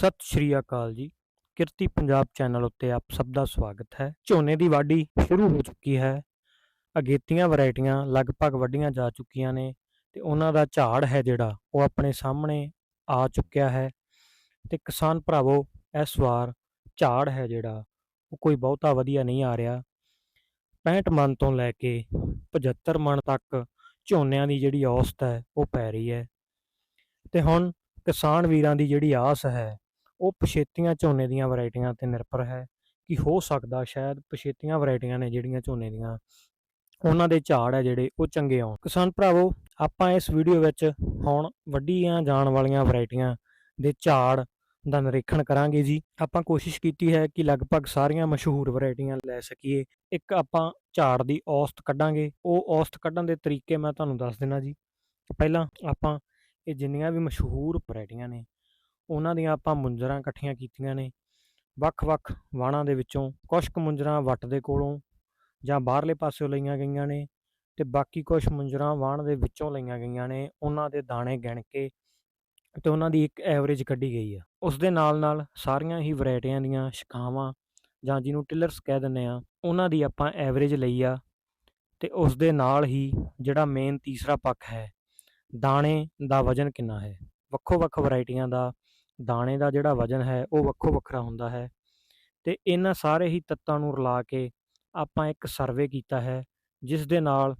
ਸਤਿ ਸ਼੍ਰੀ ਅਕਾਲ ਜੀ। ਕਿਰਤੀ ਪੰਜਾਬ ਚੈਨਲ ਉੱਤੇ ਆਪ ਸਭ ਦਾ ਸਵਾਗਤ ਹੈ। ਝੋਨੇ ਦੀ ਵਾਢੀ ਸ਼ੁਰੂ ਹੋ ਚੁੱਕੀ ਹੈ। ਅਗੇਤੀਆਂ ਵੈਰਾਈਟੀਆਂ ਲਗਭਗ ਵੱਢੀਆਂ ਜਾ ਚੁੱਕੀਆਂ ਨੇ ਤੇ ਉਹਨਾਂ ਦਾ ਝਾੜ ਹੈ ਜਿਹੜਾ, ਉਹ ਆਪਣੇ ਸਾਹਮਣੇ ਆ ਚੁੱਕਿਆ ਹੈ। ਤੇ ਕਿਸਾਨ ਭਰਾਵੋ, ਇਸ ਵਾਰ ਝਾੜ ਹੈ ਜਿਹੜਾ, ਉਹ ਕੋਈ ਬਹੁਤਾ ਵਧੀਆ ਨਹੀਂ ਆ ਰਿਹਾ। 65 ਮਣ ਤੋਂ ਲੈ ਕੇ 75 ਮਣ ਤੱਕ ਝੋਨਿਆਂ ਦੀ ਜਿਹੜੀ ਔਸਤ ਹੈ, ਉਹ ਪੈ ਰਹੀ ਹੈ। ਤੇ ਹੁਣ ਕਿਸਾਨ ਵੀਰਾਂ ਦੀ ਜਿਹੜੀ ਆਸ ਹੈ ਉਹ ਪਛੇਤੀਆਂ ਝੋਨੇ ਦੀਆਂ ਵੈਰਾਈਟੀਆਂ ਤੇ ਨਿਰਭਰ ਹੈ ਕਿ ਹੋ ਸਕਦਾ ਸ਼ਾਇਦ ਪਛੇਤੀਆਂ ਵੈਰਾਈਟੀਆਂ ਨੇ ਜਿਹੜੀਆਂ ਝੋਨੇ ਦੀਆਂ, ਉਹਨਾਂ ਦੇ ਝਾੜ ਹੈ ਜਿਹੜੇ ਉਹ ਚੰਗੇ ਆਉਣ। ਕਿਸਾਨ ਭਰਾਵੋ, ਆਪਾਂ ਇਸ ਵੀਡੀਓ ਵਿੱਚ ਹੁਣ ਵੱਡੀਆਂ ਜਾਣ ਵਾਲੀਆਂ ਵੈਰਾਈਟੀਆਂ ਦੇ ਝਾੜ ਦਾ ਨਿਰੀਖਣ ਕਰਾਂਗੇ ਜੀ। ਆਪਾਂ ਕੋਸ਼ਿਸ਼ ਕੀਤੀ ਹੈ ਕਿ ਲਗਭਗ ਸਾਰੀਆਂ ਮਸ਼ਹੂਰ ਵੈਰਾਈਟੀਆਂ ਲੈ ਸਕੀਏ। ਇੱਕ ਆਪਾਂ ਝਾੜ ਦੀ ਔਸਤ ਕੱਢਾਂਗੇ। ਉਹ ਔਸਤ ਕੱਢਣ ਦੇ ਤਰੀਕੇ ਮੈਂ ਤੁਹਾਨੂੰ ਦੱਸ ਦਿੰਦਾ ਜੀ। ਪਹਿਲਾਂ ਆਪਾਂ ਇਹ ਜਿੰਨੀਆਂ ਵੀ ਮਸ਼ਹੂਰ ਵੈਰਾਈਟੀਆਂ ਨੇ ਉਹਨਾਂ ਦੀਆਂ ਆਪਾਂ ਮੁੰਜਰਾਂ ਇਕੱਠੀਆਂ ਕੀਤੀਆਂ ਨੇ। ਵੱਖ-ਵੱਖ ਵਾਣਾਂ ਦੇ ਵਿੱਚੋਂ ਕੁਝ ਕੁ ਮੁੰਜਰਾਂ ਵੱਟ ਦੇ ਕੋਲੋਂ ਜਾਂ ਬਾਹਰਲੇ ਪਾਸਿਓਂ ਲਈਆਂ ਗਈਆਂ ਨੇ ਤੇ ਬਾਕੀ ਕੁਝ ਮੁੰਜਰਾਂ ਵਾਣ ਦੇ ਵਿੱਚੋਂ ਲਈਆਂ ਗਈਆਂ ਨੇ, ਉਹਨਾਂ ਦੇ ਦਾਣੇ ਗਿਣ ਕੇ ਤੇ ਉਹਨਾਂ ਦੀ ਇੱਕ ਐਵਰੇਜ ਕੱਢੀ ਗਈ ਆ। ਉਸ ਦੇ ਨਾਲ ਨਾਲ ਸਾਰੀਆਂ ਹੀ ਵੈਰਾਈਟੀਆਂ ਦੀਆਂ ਸ਼ਿਖਾਵਾਂ ਜਾਂ ਜਿਹਨੂੰ ਟਿਲਰਸ ਕਹਿ ਦਿੰਦੇ ਆ, ਉਹਨਾਂ ਦੀ ਆਪਾਂ ਐਵਰੇਜ ਲਈ ਆ ਤੇ ਉਸ ਦੇ ਨਾਲ ਹੀ ਜਿਹੜਾ ਮੇਨ ਤੀਸਰਾ ਪੱਖ ਹੈ, ਦਾਣੇ ਦਾ ਵਜਨ ਕਿੰਨਾ ਹੈ? ਵੱਖੋ ਵੱਖ ਵੈਰਾਈਟੀਆਂ ਦਾ ਦਾਣੇ ਦਾ ਜਿਹੜਾ ਵਜਨ ਹੈ, ਉਹ ਵੱਖੋ ਵੱਖਰਾ ਹੁੰਦਾ ਹੈ। ਤੇ ਇਹਨਾਂ ਸਾਰੇ ਹੀ ਤੱਤਾਂ ਨੂੰ ਰਲਾ ਕੇ ਆਪਾਂ ਇੱਕ ਸਰਵੇ ਕੀਤਾ ਹੈ, ਜਿਸ ਦੇ ਨਾਲ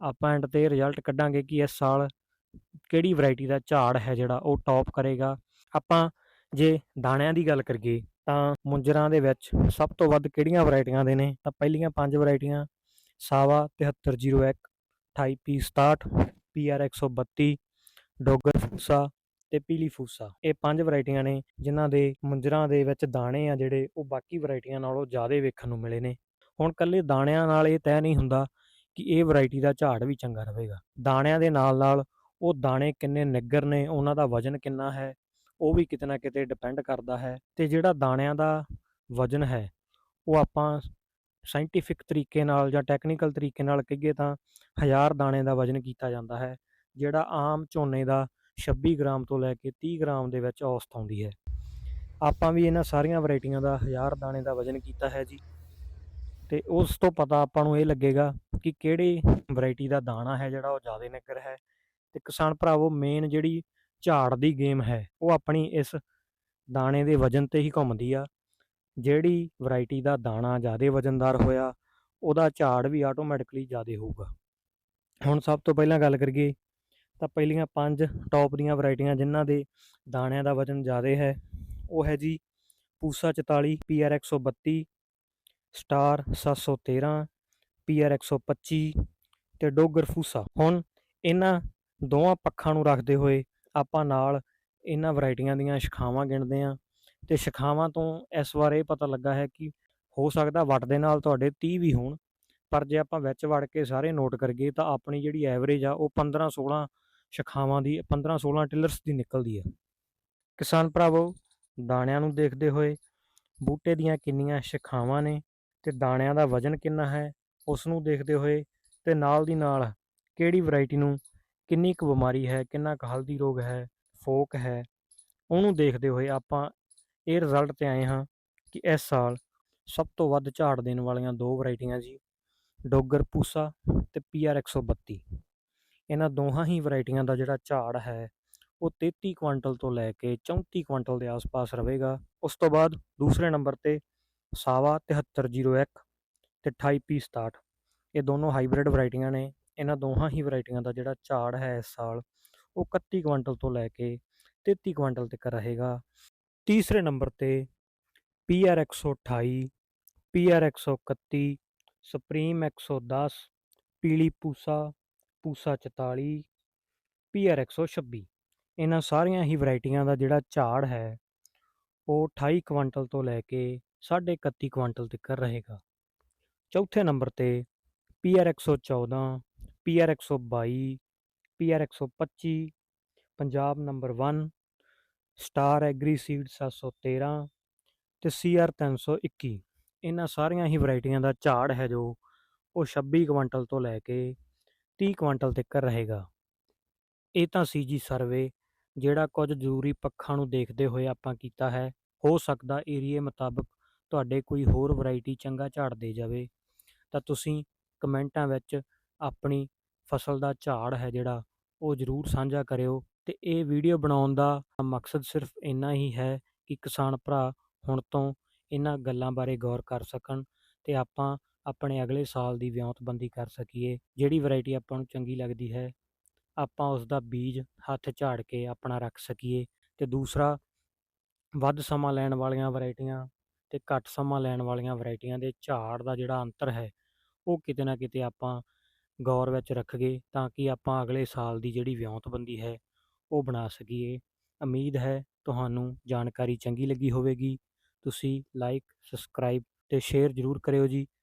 ਆਪਾਂ ਐਂਡ ਤੇ ਰਿਜ਼ਲਟ ਕੱਢਾਂਗੇ ਕਿ ਇਸ ਸਾਲ ਕਿਹੜੀ ਵੈਰਾਈਟੀ ਦਾ ਝਾੜ ਹੈ ਜਿਹੜਾ ਉਹ ਟੌਪ ਕਰੇਗਾ। ਆਪਾਂ ਜੇ ਦਾਣਿਆਂ ਦੀ ਗੱਲ ਕਰੀਏ, ਤਾਂ ਮੁੰਜਰਾਂ ਦੇ ਵਿੱਚ ਸਭ ਤੋਂ ਵੱਧ ਕਿਹੜੀਆਂ ਵੈਰਾਈਟੀਆਂ ਦੇ ਨੇ? ਤਾਂ ਪਹਿਲੀਆਂ ਪੰਜ ਵੈਰਾਈਟੀਆਂ ਸਾਵਾ 7301 2867 ਪੀਆਰ 132 ਡੋਗਰ ਫੂਸਾ ਤੇ ਪੀਲੀ ਫੂਸਾ। ਇਹ ਪੰਜ ਵੈਰਾਈਟੀਆਂ ਨੇ, ਜਿਨ੍ਹਾਂ ਦੇ ਮੁੰਜਰਾਂ ਦੇ ਵਿੱਚ ਦਾਣੇ ਆ ਜਿਹੜੇ, ਉਹ ਬਾਕੀ ਵੈਰਾਈਟੀਆਂ ਨਾਲੋਂ ਜ਼ਿਆਦਾ ਵੇਖਣ ਨੂੰ ਮਿਲੇ ਨੇ। ਹੁਣ ਕੱਲੇ ਦਾਣਿਆਂ ਨਾਲ ਇਹ ਤੈਅ ਨਹੀਂ ਹੁੰਦਾ ਕਿ ਇਹ ਵੈਰਾਈਟੀ ਦਾ ਝਾੜ ਵੀ ਚੰਗਾ ਰਹੇਗਾ। ਦਾਣਿਆਂ ਦੇ ਨਾਲ ਨਾਲ ਉਹ ਦਾਣੇ ਕਿੰਨੇ ਨਿੱਗਰ ਨੇ, ਉਹਨਾਂ ਦਾ ਵਜਨ ਕਿੰਨਾ ਹੈ, ਉਹ ਵੀ ਕਿਤੇ ਨਾ ਕਿਤੇ ਡਿਪੈਂਡ ਕਰਦਾ ਹੈ ਤੇ ਜਿਹੜਾ ਦਾਣਿਆਂ ਦਾ ਵਜਨ ਹੈ, ਉਹ ਆਪਾਂ ਸਾਇੰਟੀਫਿਕ ਤਰੀਕੇ ਨਾਲ ਜਾਂ ਟੈਕਨੀਕਲ ਤਰੀਕੇ ਨਾਲ ਕਹੀਏ ਤਾਂ 1000 ਦਾਣੇ ਦਾ ਵਜਨ ਕੀਤਾ ਜਾਂਦਾ ਹੈ, ਜਿਹੜਾ ਆਮ ਝੋਨੇ ਦਾ 26 ਗ੍ਰਾਮ ਤੋਂ ਲੈ ਕੇ 30 ਗ੍ਰਾਮ ਦੇ ਵਿੱਚ ਔਸਤ ਆਉਂਦੀ ਹੈ। ਆਪਾਂ ਵੀ ਇਹਨਾਂ ਸਾਰੀਆਂ ਵੈਰਾਈਟੀਆਂ ਦਾ 1000 ਦਾਣੇ ਦਾ ਵਜਨ ਕੀਤਾ ਹੈ ਜੀ। ਤੇ ਉਸ ਤੋਂ ਪਤਾ ਆਪਾਂ ਨੂੰ ਇਹ ਲੱਗੇਗਾ ਕਿ ਕਿਹੜੀ ਵੈਰਾਈਟੀ ਦਾ ਦਾਣਾ ਹੈ ਜਿਹੜਾ ਉਹ ਜ਼ਿਆਦਾ ਨਿੱਗਰ ਹੈ। ਤੇ ਕਿਸਾਨ ਭਰਾਵੋ ਮੇਨ ਜਿਹੜੀ ਝਾੜ ਦੀ ਗੇਮ ਹੈ, ਉਹ ਆਪਣੀ ਇਸ ਦਾਣੇ ਦੇ ਵਜਨ ਤੇ ਹੀ ਘੁੰਮਦੀ ਆ। ਜਿਹੜੀ ਵੈਰਾਈਟੀ ਦਾ ਦਾਣਾ ਜ਼ਿਆਦਾ ਵਜਨਦਾਰ ਹੋਇਆ, ਉਹਦਾ ਝਾੜ ਵੀ ਆਟੋਮੈਟਿਕਲੀ ਜ਼ਿਆਦਾ ਹੋਊਗਾ। ਹੁਣ ਸਭ ਤੋਂ ਪਹਿਲਾਂ ਗੱਲ ਕਰੀਏ ਤਾਂ ਪਹਿਲੀਆਂ ਪੰਜ ਟੌਪ ਦੀਆਂ ਵੈਰਾਈਟੀਆਂ ਜਿਨ੍ਹਾਂ ਦੇ ਦਾਣਿਆਂ ਦਾ ਵਜਨ ਜ਼ਿਆਦਾ ਹੈ, ਉਹ ਹੈ ਜੀ ਪੂਸਾ 44 ਪੀਆਰ 132 ਸਟਾਰ 713 ਪੀਆਰ 125 ਤੇ ਡੋਗਰ ਫੂਸਾ। ਹੁਣ ਇਹਨਾਂ ਦੋਵਾਂ ਪੱਖਾਂ ਨੂੰ ਰੱਖਦੇ ਹੋਏ ਆਪਾਂ ਨਾਲ ਇਹਨਾਂ ਵੈਰਾਈਟੀਆਂ ਦੀਆਂ ਸ਼ਿਖਾਵਾਂ ਗਿਣਦੇ ਆਂ ਤੇ ਸ਼ਿਖਾਵਾਂ ਤੋਂ ਇਸ ਵਾਰ ਇਹ ਪਤਾ ਲੱਗਾ ਹੈ ਕਿ ਹੋ ਸਕਦਾ ਵੱਟ ਦੇ ਨਾਲ ਤੁਹਾਡੇ 30 ਵੀ ਹੋਣ, ਪਰ ਜੇ ਆਪਾਂ ਵਿੱਚ ਵੜ ਕੇ ਸਾਰੇ ਨੋਟ ਕਰੀਏ ਤਾਂ ਆਪਣੀ ਜਿਹੜੀ ਐਵਰੇਜ ਆ ਉਹ 15 16 ਸ਼ਿਖਾਵਾਂ ਦੀ 15 16 ਟਿਲਰਸ ਦੀ ਨਿਕਲਦੀ ਹੈ। ਕਿਸਾਨ ਭਰਾਵੋ, ਦਾਣਿਆਂ ਨੂੰ ਦੇਖਦੇ ਹੋਏ ਬੂਟੇ ਦੀਆਂ ਕਿੰਨੀਆਂ ਸ਼ਿਖਾਵਾਂ ਨੇ ਤੇ ਦਾਣਿਆਂ ਦਾ ਵਜਨ ਕਿੰਨਾ ਹੈ ਉਸ ਨੂੰ ਦੇਖਦੇ ਹੋਏ ਤੇ ਨਾਲ ਦੀ ਨਾਲ ਕਿਹੜੀ ਵੈਰਾਈਟੀ ਨੂੰ ਕਿੰਨੀ ਕੁ ਬਿਮਾਰੀ ਹੈ, ਕਿੰਨਾ ਕੁ ਹਲਦੀ ਰੋਗ ਹੈ, ਫੋਕ ਹੈ, ਉਹਨੂੰ ਦੇਖਦੇ ਹੋਏ ਆਪਾਂ ਇਹ ਰਿਜ਼ਲਟ ਤੇ ਆਏ ਹਾਂ ਕਿ ਇਸ ਸਾਲ ਸਭ ਤੋਂ ਵੱਧ ਝਾੜ ਦੇਣ ਵਾਲੀਆਂ ਦੋ ਵੈਰਾਈਟੀਆਂ ਜੀ, ਡੋਗਰ ਪੂਸਾ ਤੇ ਪੀਆਰ 132 ਇਹਨਾਂ ਦੋਹਾਂ ਹੀ ਵੈਰਾਈਟੀਆਂ ਦਾ ਜਿਹੜਾ ਝਾੜ ਹੈ, ਉਹ 33 ਕੁਇੰਟਲ ਤੋਂ ਲੈ ਕੇ 34 ਕੁਇੰਟਲ ਦੇ ਆਸ-ਪਾਸ ਰਹੇਗਾ। ਉਸ ਤੋਂ ਬਾਅਦ ਦੂਸਰੇ ਨੰਬਰ ਤੇ ਸਾਵਾ 7301 ਤੇ 2867 ਇਹ ਦੋਨੋਂ ਹਾਈਬ੍ਰਿਡ ਵੈਰਾਈਟੀਆਂ ਨੇ। ਇਹਨਾਂ ਦੋਹਾਂ ਹੀ ਵੈਰਾਈਟੀਆਂ ਦਾ ਜਿਹੜਾ ਝਾੜ ਹੈ ਇਸ ਸਾਲ, ਉਹ 31 ਕੁਇੰਟਲ ਤੋਂ ਲੈ ਕੇ 33 ਕੁਇੰਟਲ ਤੱਕ ਰਹੇਗਾ। ਤੀਸਰੇ ਨੰਬਰ ਤੇ ਪੀਆਰ 128 ਪੀਆਰ 131 ਸੁਪਰੀਮ 110 ਪੀਲੀ ਪੂਸਾ ਪੂਸਾ 44 ਪੀਆਰ 126 ਇਹਨਾਂ ਸਾਰੀਆਂ ਹੀ ਵੈਰਾਈਟੀਆਂ ਦਾ ਜਿਹੜਾ ਝਾੜ ਹੈ, ਉਹ 28 ਕੁਇੰਟਲ ਤੋਂ ਲੈ ਕੇ 31 ਕੁਇੰਟਲ ਤੱਕ ਰਹੇਗਾ। ਚੌਥੇ ਨੰਬਰ ਤੇ PR 114 PR 122 PR 125 Punjab number 1 star agri seed 713 ਤੇ ਸੀਆਰ 321 ਇਹਨਾਂ ਸਾਰੀਆਂ ਹੀ ਵੈਰਾਈਟੀਆਂ ਦਾ ਝਾੜ ਹੈ ਜੋ ਉਹ 26 ਕੁਇੰਟਲ ਤੋਂ ਲੈ ਕੇ 30 ਕੁਇੰਟਲ ਤੱਕ ਰਹੇਗਾ। ਇਹ ਤਾਂ ਸੀ ਜੀ ਸਰਵੇ, ਜਿਹੜਾ ਕੁਝ ਜ਼ਰੂਰੀ ਪੱਖਾਂ ਨੂੰ ਦੇਖਦੇ ਹੋਏ ਆਪਾਂ ਕੀਤਾ ਹੈ। ਹੋ ਸਕਦਾ ਏਰੀਏ ਮੁਤਾਬਕ ਤੁਹਾਡੇ ਕੋਈ ਹੋਰ ਵੈਰਾਈਟੀ ਚੰਗਾ ਝਾੜ ਦੇ ਜਾਵੇ। ਤਾਂ ਤੁਸੀਂ ਕਮੈਂਟਾਂ ਵਿੱਚ ਆਪਣੀ ਫਸਲ ਦਾ ਝਾੜ ਹੈ ਜਿਹੜਾ, ਉਹ ਜ਼ਰੂਰ ਸਾਂਝਾ ਕਰਿਓ। ਤੇ ਇਹ ਵੀਡੀਓ ਬਣਾਉਣ ਦਾ ਮਕਸਦ ਸਿਰਫ ਇੰਨਾ ਹੀ ਹੈ ਕਿ ਕਿਸਾਨ ਭਰਾ ਹੁਣ ਤੋਂ ਇਹਨਾਂ ਗੱਲਾਂ ਬਾਰੇ ਗੌਰ ਕਰ ਸਕਣ। ਤੇ ਆਪਾਂ ਆਪਣੇ ਅਗਲੇ ਸਾਲ ਦੀ ਵਿਉਂਤਬੰਦੀ ਕਰ ਸਕੀਏ, ਜਿਹੜੀ ਵੈਰਾਈਟੀ ਆਪਾਂ ਨੂੰ ਚੰਗੀ ਲੱਗਦੀ ਹੈ, ਆਪਾਂ ਉਸ ਦਾ ਬੀਜ ਹੱਥ ਝਾੜ ਕੇ ਆਪਣਾ ਰੱਖ ਸਕੀਏ ਤੇ ਦੂਸਰਾ, ਵੱਧ ਸਮਾਂ ਲੈਣ ਵਾਲੀਆਂ ਵੈਰਾਈਟੀਆਂ ਤੇ ਘੱਟ ਸਮਾਂ ਲੈਣ ਵਾਲੀਆਂ ਵੈਰਾਈਟੀਆਂ ਦੇ ਝਾੜ ਦਾ ਜਿਹੜਾ ਅੰਤਰ ਹੈ, ਉਹ ਕਿਤੇ ਨਾ ਕਿਤੇ ਆਪਾਂ ਗੌਰ ਵਿੱਚ ਰੱਖੀਏ ਤਾਂ ਕਿ ਆਪਾਂ ਅਗਲੇ ਸਾਲ ਦੀ ਜਿਹੜੀ ਵਿਉਂਤਬੰਦੀ ਹੈ, ਉਹ ਬਣਾ ਸਕੀਏ। ਉਮੀਦ ਹੈ ਤੁਹਾਨੂੰ ਜਾਣਕਾਰੀ ਚੰਗੀ ਲੱਗੀ ਹੋਵੇਗੀ। ਤੁਸੀਂ ਲਾਈਕ ਸਬਸਕ੍ਰਾਈਬ ਤੇ ਸ਼ੇਅਰ ਜ਼ਰੂਰ ਕਰਿਓ ਜੀ।